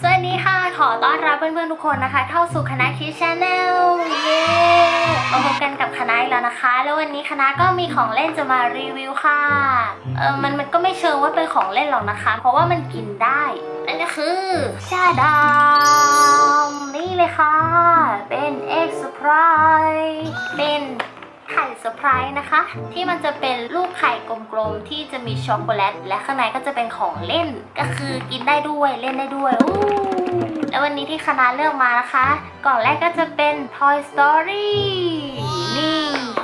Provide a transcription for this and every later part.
สวัสดีค่ะ ขอต้อนรับเพื่อนๆทุกคนนะคะ เข้าสู่คณะคิดชาแนลเย้มาพบกันกับคณะแล้วนะคะ แล้ววันนี้คณะก็มีของเล่นจะมารีวิวค่ะ เออมันมันก็ไม่เชิงว่าเป็นของเล่นหรอกนะคะ เพราะว่ามันกินได้ นั่นก็คือชาดามนี่เลยค่ะ เป็นเอ็กซ์เซอร์ไพร์เป็น ไข่เซอร์ไพรส์นะคะ ที่มันจะเป็นลูกไข่กลมๆที่จะมีช็อกโกแลตและข้างในก็จะเป็นของเล่น ก็คือกินได้ด้วยเล่นได้ด้วยอู้แล้ววันนี้ที่คณะเลือกมานะคะ กล่องแรกก็จะเป็น Toy Story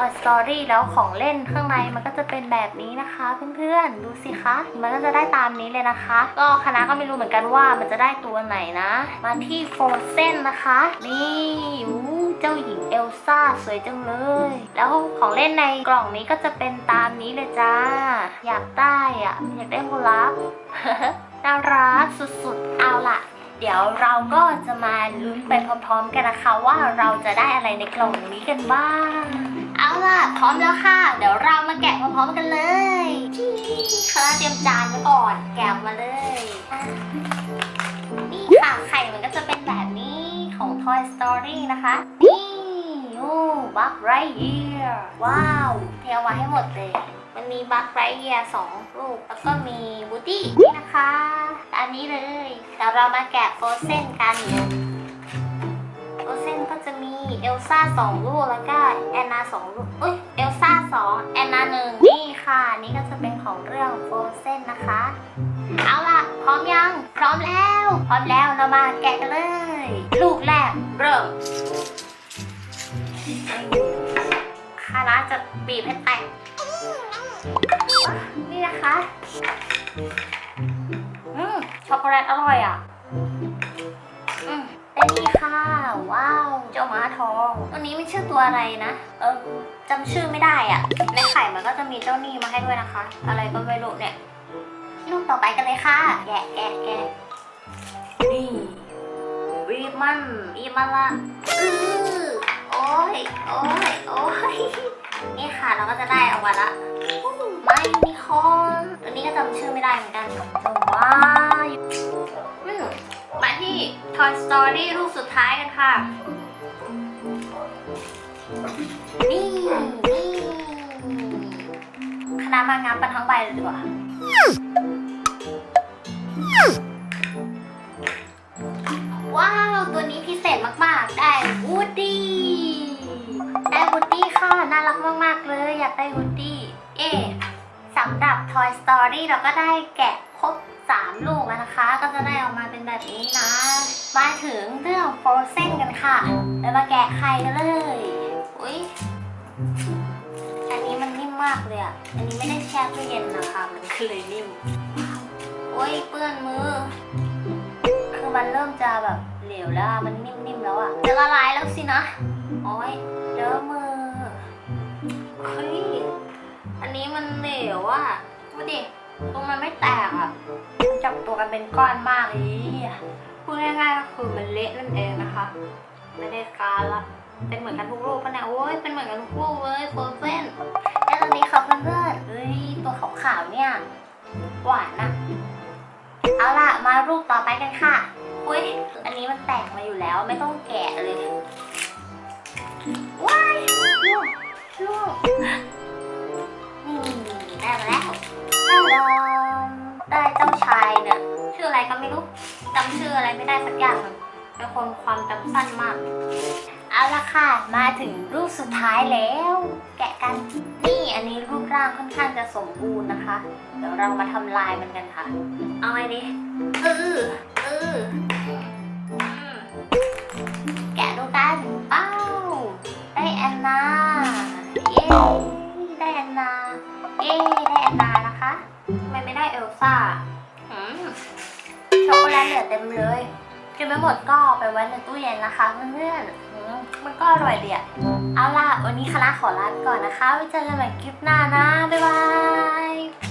Toy Story แล้วของเล่นข้างในมันก็จะเป็นแบบนี้นะคะเพื่อนๆดูสิคะมันก็จะได้ตามนี้เลยนะคะ ก็คณะก็ไม่รู้เหมือนกันว่ามันจะได้ตัวไหนนะ มาที่ Frozen นะคะ นี่อู้เจ้าหญิงเอลซ่าสวยจังเลย แล้วของเล่นในกล่องนี้ก็จะเป็นตามนี้เลยจ้า อยากได้อะอยากได้โฮลักน่ารักสุดๆเอาล่ะเดี๋ยวเราก็จะมาลุ้นไปพร้อมๆกันนะคะว่าเราจะได้อะไรในกล่องนี้กันบ้าง เอาล่ะพร้อมแล้วค่ะ เดี๋ยวเรามาแกะพร้อมๆกันเลยที่คณะเตรียมจานไว้ก่อน แกะมาเลยอะนี่ค่ะไข่มันก็จะเป็นแบบนี้ของ Toy Story นะคะ นี่โอ้บัคไรเยียว้าวเทเอาไว้ให้หมดเลย มันมีบัคไรเยียสองลูก แล้วก็มีบูตี้นี่นะคะ ตามนี้เลยเดี๋ยวเรามาแกะโฟเซนกันเนก็จะมี เอลซ่าสองลูกแล้วก็แอนนาสองลูกอุ้ยเอลซ่าสองแอนนาหนึ่งนี่ค่ะ นี่ก็จะเป็นของเรื่องโฟเซนนะคะ เอาล่ะ พร้อมยัง พร้อมแล้ว พร้อมแล้วเรามาแกะกันเลย ลูกแรกเริ่มคาราจะบีบให้แตกนี่นะคะอืมช็อกโกแลตอร่อยอะ อืมและนี่ค่ะ ว้าว เจ้าม้าทอง ตัวนี้ไม่ชื่อตัวอะไรนะ เออจำชื่อไม่ได้อะในไข่มันก็จะมีเจ้านี่มาให้ด้วยนะคะ อะไรก็ไม่รู้เนี่ยลูกต่อไปกันเลยค่ะ แกะแกะแกะนี่รีมันรีมันละอือโอ้ยโอ้ยโอ้ยนี่ค่ะเราก็จะได้ออกมาละไม่มีคอนตัวนี้ก็จำชื่อไม่ได้เหมือนกันแต่ว่าอืมมาที่ Toy Story รูปสุดท้ายกันค่ะ นี่นี่คณะมางานปันทั้งใบเลยดีกว่า ว้าว ตัวนี้พิเศษมาก ๆ ได้วูดดี้ได้วูดดี้ค่ะ น่ารักมาก ๆ เลย อยากได้วูดดี้เอ๊สำหรับ Toy Story เราก็ได้แกะครบ3 ลูกแล้วนะคะ ก็จะได้ออกมาเป็นแบบนี้นะ มาถึงเรื่อง Frozen กันค่ะ แล้วมาแกะไข่กันเลย อันนี้ไม่ได้แช่ตู้เย็นนะคะ มันคือเลยนิ่ม โอ้ยเปื้อนมือ คือมันเริ่มจะแบบเหลวแล้วอะมันนิ่มๆแล้วอะจะละลายแล้วสินะ โอ้ยเลอะมือ เฮ้ย อันนี้มันเหลวอะดูดิ ตรงมันไม่แตกอะจับตัวกันเป็นก้อนมากเลยพูดง่ายๆก็คือมันเละนั่นเองนะคะ ไม่ได้การละ เป็นเหมือนกันทุกรูปปะเนี่ยโอ้ยเป็นเหมือนกันทุกรูปเลยโฟเซนแล้วตอนนี้ค่ะเพื่อนๆเฮ้ยตัวขาวๆเนี่ยหวานอะเอาล่ะมารูปต่อไปกันค่ะอุ้ยอันนี้มันแตกมาอยู่แล้วไม่ต้องแกะเลยว้ายล่วงล่วนี่ได้มาแล้วตาดามได้เจ้าชายเนี่ยชื่ออะไรก็ไม่รู้จำชื่ออะไรไม่ได้สักอย่างเลยเป็นคนความจำสั้นมาก เอาละค่ะ มาถึงรูปสุดท้ายแล้ว แกะกันนี่อันนี้รูปร่างค่อนข้างจะสมบูรณ์นะคะ เดี๋ยวเรามาทำลายมันกันค่ะ เอาไงดีเออเออแกะดูกันอ้าวได้แอนนา เย้ได้แอนนา เย้ได้แอนนานะคะทำไมไม่ได้เอลซ่าช็อกโกแลตเหลือเต็มเลย กินไม่หมดก็เอาไปไว้ในตู้เย็นนะคะเพื่อนๆมมันก็อร่อยดีอะเอาล่ะ วันนี้คณะขอลาไปก่อนนะคะไว้เจอกันใหม่คลิปหน้านะ บ๊ายบาย